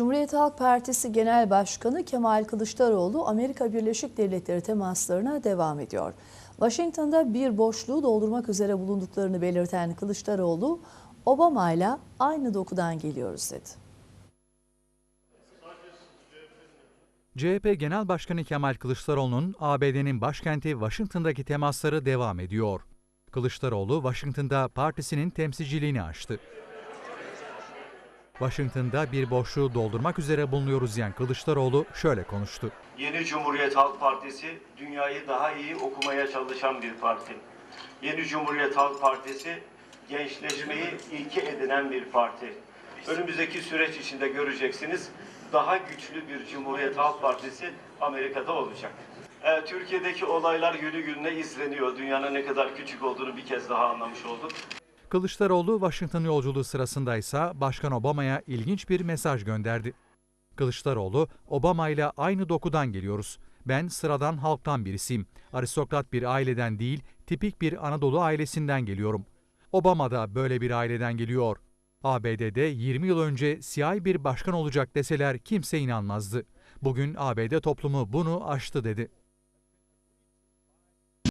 Cumhuriyet Halk Partisi Genel Başkanı Kemal Kılıçdaroğlu Amerika Birleşik Devletleri temaslarına devam ediyor. Washington'da bir boşluğu doldurmak üzere bulunduklarını belirten Kılıçdaroğlu, Obama ile aynı dokudan geliyoruz dedi. CHP Genel Başkanı Kemal Kılıçdaroğlu'nun ABD'nin başkenti Washington'daki temasları devam ediyor. Kılıçdaroğlu, Washington'da partisinin temsilciliğini açtı. Washington'da bir boşluğu doldurmak üzere bulunuyoruz diyen Kılıçdaroğlu şöyle konuştu. Yeni Cumhuriyet Halk Partisi dünyayı daha iyi okumaya çalışan bir parti. Yeni Cumhuriyet Halk Partisi gençleşmeyi ilke edinen bir parti. Önümüzdeki süreç içinde göreceksiniz daha güçlü bir Cumhuriyet Halk Partisi Amerika'da olacak. Ee, Türkiye'deki olaylar günü gününe izleniyor. Dünyanın ne kadar küçük olduğunu bir kez daha anlamış olduk. Kılıçdaroğlu Washington yolculuğu sırasında ise Başkan Obama'ya ilginç bir mesaj gönderdi. Kılıçdaroğlu, Obama ile aynı dokudan geliyoruz. Ben sıradan halktan birisiyim. Aristokrat bir aileden değil, tipik bir Anadolu ailesinden geliyorum. Obama da böyle bir aileden geliyor. ABD'de 20 yıl önce siyahi bir başkan olacak deseler kimse inanmazdı. Bugün ABD toplumu bunu aştı dedi.